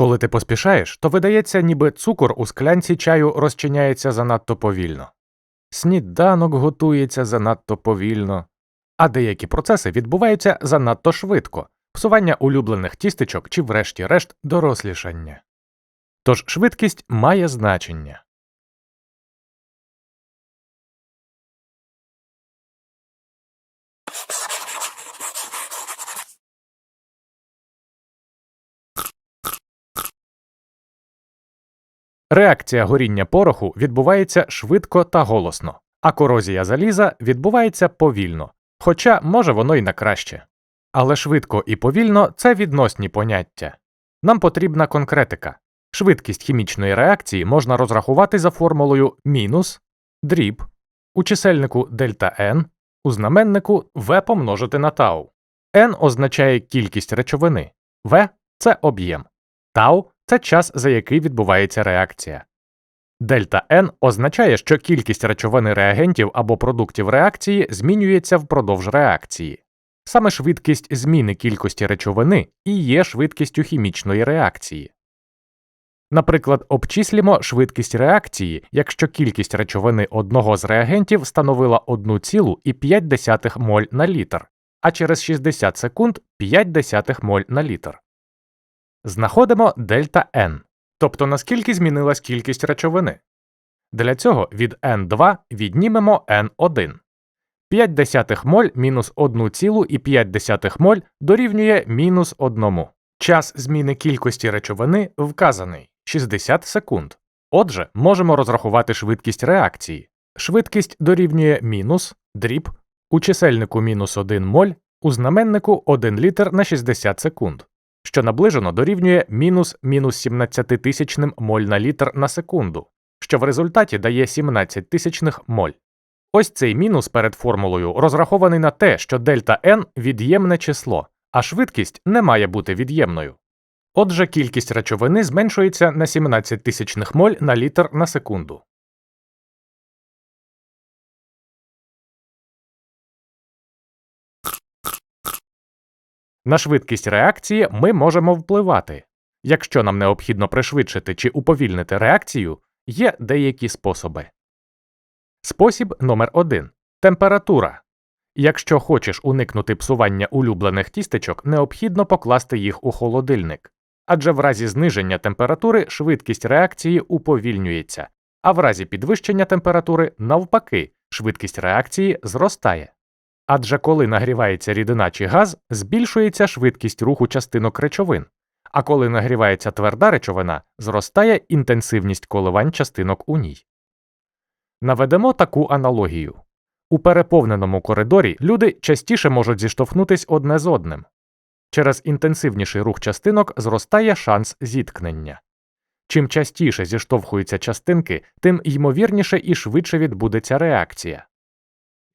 Коли ти поспішаєш, то видається, ніби цукор у склянці чаю розчиняється занадто повільно. Сніданок готується занадто повільно, а деякі процеси відбуваються занадто швидко псування улюблених тістечок чи, врешті-решт, дорослішання. Тож швидкість має значення. Реакція горіння пороху відбувається швидко та голосно, а корозія заліза відбувається повільно, хоча може воно й на краще. Але швидко і повільно це відносні поняття. Нам потрібна конкретика. Швидкість хімічної реакції можна розрахувати за формулою мінус дріб у чисельнику дельта n у знаменнику v помножити на тау. n означає кількість речовини, v це об'єм, тау це час, за який відбувається реакція. Дельта n означає, що кількість речовини реагентів або продуктів реакції змінюється впродовж реакції. Саме швидкість зміни кількості речовини і є швидкістю хімічної реакції. Наприклад, обчислімо швидкість реакції, якщо кількість речовини одного з реагентів становила 1,5 моль на літр, а через 60 секунд 5 моль на літр. Знаходимо дельта n, тобто наскільки змінилась кількість речовини. Для цього від n2 віднімемо n1. 5 десятих моль мінус 1,5 моль дорівнює мінус 1. Час зміни кількості речовини вказаний 60 секунд. Отже, можемо розрахувати швидкість реакції. Швидкість дорівнює мінус дріб у чисельнику мінус 1 моль, у знаменнику 1 літр на 60 секунд, що наближено дорівнює мінус мінус 17 тисячним моль на літр на секунду, що в результаті дає 17 тисячних моль. Ось цей мінус перед формулою розрахований на те, що дельта n від'ємне число, а швидкість не має бути від'ємною. Отже, кількість речовини зменшується на 17 тисячних моль на літр на секунду. На швидкість реакції ми можемо впливати. Якщо нам необхідно пришвидшити чи уповільнити реакцію, є деякі способи. Спосіб номер 1 Температура. Якщо хочеш уникнути псування улюблених тістечок, необхідно покласти їх у холодильник, адже в разі зниження температури швидкість реакції уповільнюється, а в разі підвищення температури, навпаки, швидкість реакції зростає. Адже коли нагрівається рідина чи газ, збільшується швидкість руху частинок речовин, а коли нагрівається тверда речовина, зростає інтенсивність коливань частинок у ній. Наведемо таку аналогію. У переповненому коридорі люди частіше можуть зіштовхнутись одне з одним. Через інтенсивніший рух частинок зростає шанс зіткнення. Чим частіше зіштовхуються частинки, тим ймовірніше і швидше відбудеться реакція.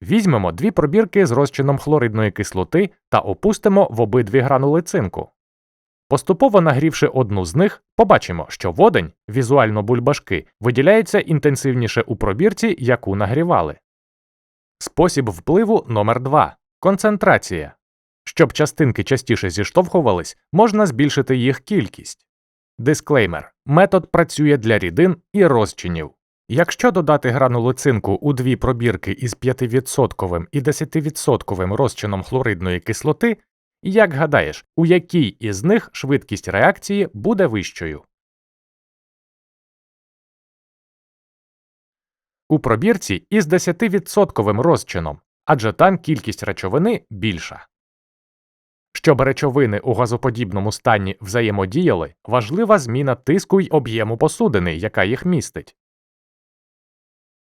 Візьмемо дві пробірки з розчином хлоридної кислоти та опустимо в обидві гранули цинку. Поступово нагрівши одну з них, побачимо, що водень, візуально бульбашки, виділяється інтенсивніше у пробірці, яку нагрівали. Спосіб впливу номер 2 концентрація. Щоб частинки частіше зіштовхувались, можна збільшити їх кількість. Дисклеймер метод працює для рідин і розчинів. Якщо додати гранулу цинку у дві пробірки із 5% і 10% розчином хлоридної кислоти, як гадаєш, у якій із них швидкість реакції буде вищою? У пробірці із 10% розчином, адже там кількість речовини більша. Щоб речовини у газоподібному стані взаємодіяли, важлива зміна тиску й об'єму посудини, яка їх містить.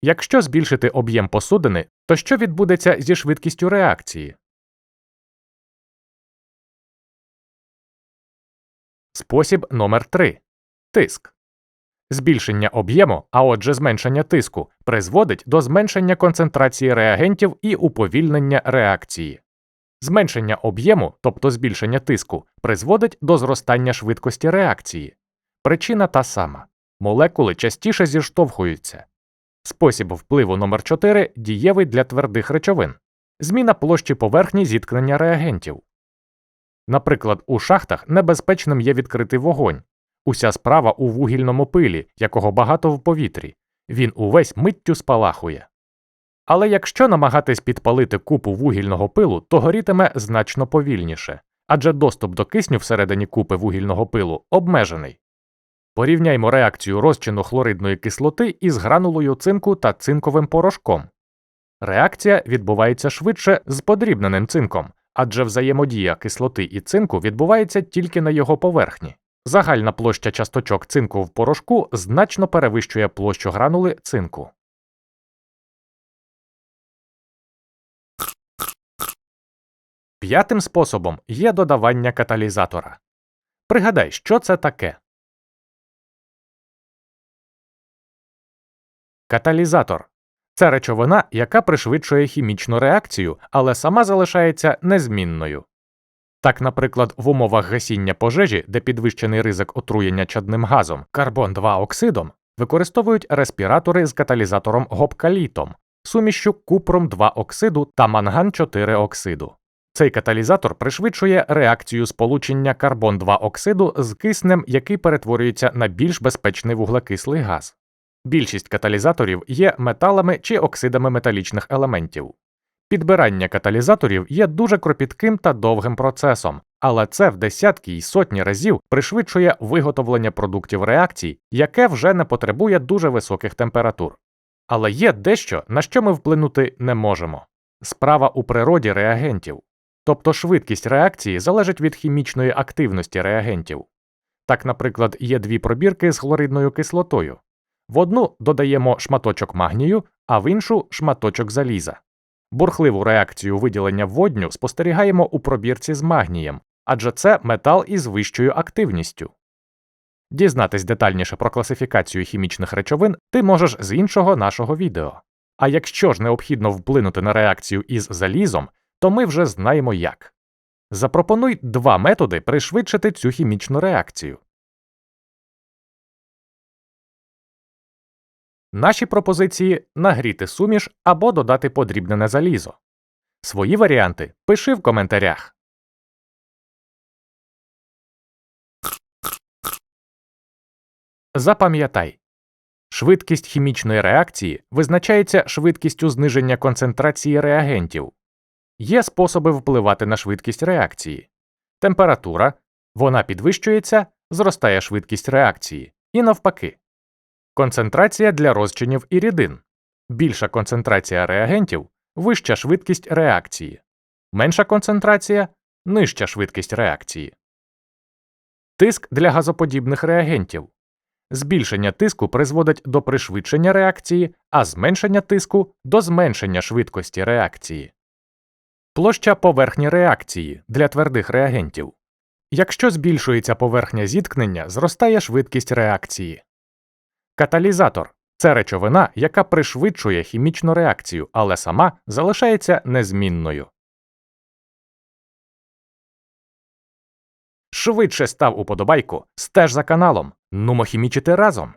Якщо збільшити об'єм посудини, то що відбудеться зі швидкістю реакції? Спосіб номер 3 Тиск. Збільшення об'єму, а отже зменшення тиску, призводить до зменшення концентрації реагентів і уповільнення реакції. Зменшення об'єму, тобто збільшення тиску, призводить до зростання швидкості реакції. Причина та сама молекули частіше зіштовхуються. Спосіб впливу номер 4 дієвий для твердих речовин. Зміна площі поверхні зіткнення реагентів. Наприклад, у шахтах небезпечним є відкритий вогонь. Уся справа у вугільному пилі, якого багато в повітрі. Він увесь миттю спалахує. Але якщо намагатись підпалити купу вугільного пилу, то горітиме значно повільніше, адже доступ до кисню всередині купи вугільного пилу обмежений. Порівняймо реакцію розчину хлоридної кислоти із гранулою цинку та цинковим порошком. Реакція відбувається швидше з подрібненим цинком, адже взаємодія кислоти і цинку відбувається тільки на його поверхні. Загальна площа часточок цинку в порошку значно перевищує площу гранули цинку. П'ятим способом є додавання каталізатора. Пригадай, що це таке. Каталізатор це речовина, яка пришвидшує хімічну реакцію, але сама залишається незмінною. Так, наприклад, в умовах гасіння пожежі, де підвищений ризик отруєння чадним газом карбон 2 оксидом, використовують респіратори з каталізатором гопкалітом, сумішчю купром 2 оксиду та манган 4 оксиду. Цей каталізатор пришвидшує реакцію сполучення карбон 2 оксиду з киснем, який перетворюється на більш безпечний вуглекислий газ. Більшість каталізаторів є металами чи оксидами металічних елементів. Підбирання каталізаторів є дуже кропітким та довгим процесом, але це в десятки й сотні разів пришвидшує виготовлення продуктів реакцій, яке вже не потребує дуже високих температур. Але є дещо, на що ми вплинути не можемо справа у природі реагентів, тобто швидкість реакції залежить від хімічної активності реагентів. Так, наприклад, є дві пробірки з хлоридною кислотою. В одну додаємо шматочок магнію, а в іншу шматочок заліза. Бурхливу реакцію виділення водню спостерігаємо у пробірці з магнієм, адже це метал із вищою активністю. Дізнатись детальніше про класифікацію хімічних речовин ти можеш з іншого нашого відео. А якщо ж необхідно вплинути на реакцію із залізом, то ми вже знаємо як. Запропонуй два методи пришвидшити цю хімічну реакцію. Наші пропозиції нагріти суміш або додати подрібнене залізо. Свої варіанти пиши в коментарях. Запам'ятай швидкість хімічної реакції визначається швидкістю зниження концентрації реагентів. Є способи впливати на швидкість реакції. Температура вона підвищується, зростає швидкість реакції, і навпаки. Концентрація для розчинів і рідин. Більша концентрація реагентів вища швидкість реакції. Менша концентрація нижча швидкість реакції. Тиск для газоподібних реагентів. Збільшення тиску призводить до пришвидшення реакції, а зменшення тиску до зменшення швидкості реакції. Площа поверхні реакції для твердих реагентів. Якщо збільшується поверхня зіткнення, зростає швидкість реакції. Каталізатор це речовина, яка пришвидшує хімічну реакцію, але сама залишається незмінною. Швидше став уподобайку, стеж за каналом. Нумо хімічити разом.